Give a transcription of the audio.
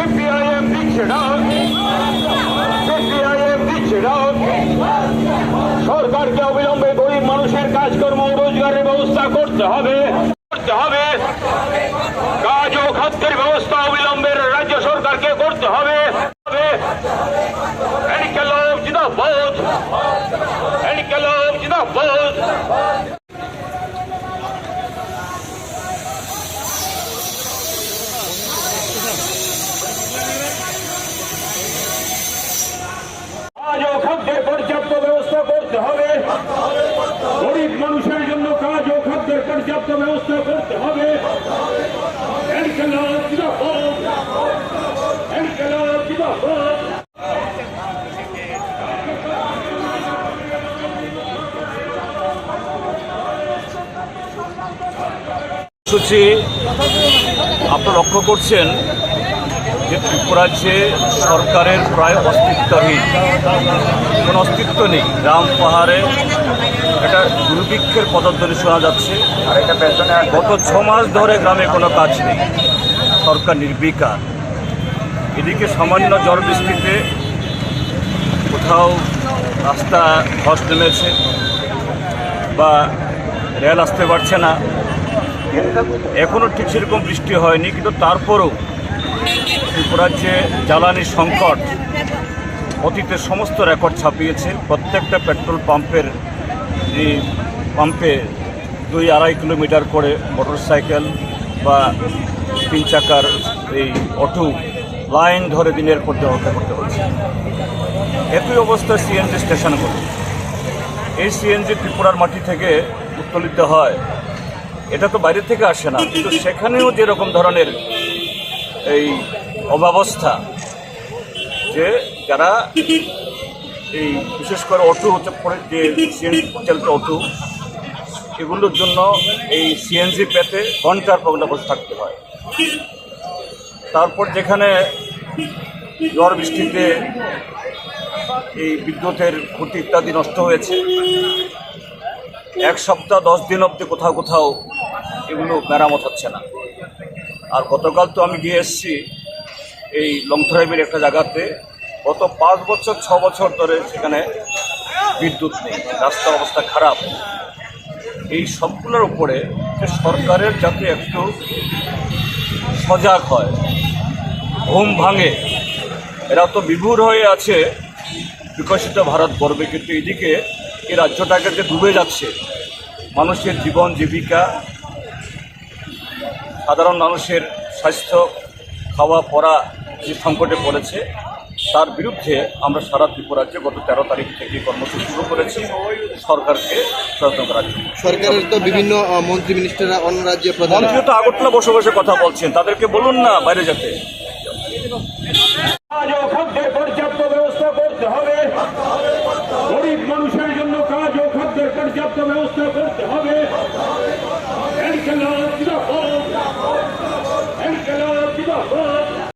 CPIM সরকারকে অবিলম্বে গরিব মানুষের কাজকর্ম রোজগারের ব্যবস্থা করতে হবে। করতে হবে। কাজ ও খাদ্যের ব্যবস্থা অবিলম্বে রাজ্য সরকারকে করতে হবে। এনকেলব জিন্দাবাদ এনকেলব জিন্দাবাদ কাজ ও খাদ্যের পর্যাপ্ত ব্যবস্থা করতে হবে গরিব মানুষের জন্য কাজ ও খাদ্যের পর্যাপ্ত ব্যবস্থা করতে হবে। সূচি আপনারা লক্ষ্য করছেন যে ত্রিপুরাজ্যে সরকারের প্রায় অস্তিত্বহীন। কোনো অস্তিত্ব নেই। গ্রাম পাহাড়ে একটা দুর্ভিক্ষের পদধ্বনি শোনা যাচ্ছে। আর এটা গত ছ মাস ধরে গ্রামে কোনো কাজ নেই। সরকার নির্বিকার। এদিকে সামান্য ঝড় বৃষ্টিতে কোথাও রাস্তা ধস নেমেছে বা রেল আসতে পারছে না। এখনও ঠিক সেরকম বৃষ্টি হয়নি, কিন্তু তারপরেও ত্রিপুরার যে জ্বালানি সংকট অতীতের সমস্ত রেকর্ড ছাপিয়েছে। প্রত্যেকটা পেট্রোল পাম্পের যে পাম্পে দুই আড়াই কিলোমিটার করে মোটরসাইকেল বা তিন চাকার এই অটো লাইন ধরে দিনের পর অপেক্ষা করতে হচ্ছে। একই অবস্থা সিএনজি স্টেশনগুলো এই সিএনজি ত্রিপুরার মাটি থেকে উত্তোলিত হয়। এটা তো বাইরে থেকে আসে না। কিন্তু সেখানেও যেরকম ধরনের এই অব্যবস্থা যে যারা এই বিশেষ করে অটো পরে যে সিএনজি পরিচালিত অটো, এগুলোর জন্য এই সিএনজি পেতে ঘণ্টার পর ঘণ্টা বসে থাকতে হয়। তারপর যেখানে ঝড় বৃষ্টিতে এই বিদ্যুতের খুঁটি ইত্যাদি নষ্ট হয়েছে, এক সপ্তাহ, দশ দিন অবধি কোথাও কোথাও এগুলো মেরামত হচ্ছে না। আর গতকাল তো আমি গিয়ে এসেছি এই লংথরাইবের একটা জায়গাতে গত পাঁচ বছর, ছ বছর ধরে সেখানে বিদ্যুৎ নেই রাস্তার অবস্থা খারাপ। এই সবগুলোর উপরে যে সরকারের যাতে একটু সজাগ হয়, ঘুম ভাঙে, এরা তো বিভুর হয়ে আছে, বিকশিত ভারত গর্বে কিন্তু এদিকে এই রাজ্যটাকে যে ডুবে যাচ্ছে, মানুষের জীবন, জীবিকা, সাধারণ মানুষের স্বাস্থ্য, খাওয়া, পড়া যে সংকটে পড়েছে তার বিরুদ্ধে আমরা সারা ত্রিপুরাজ্যে গত তেরো তারিখ থেকে কর্মসূচি শুরু করেছি। সরকারকে সচেতন করার জন্য। সরকারের তো বিভিন্ন মন্ত্রী মিনিস্টাররা অন্য রাজ্যে মন্ত্রীও মন্ত্রী তো আগরতলা বসে বসে কথা বলছেন তাদেরকে বলুন না বাইরে যেতে।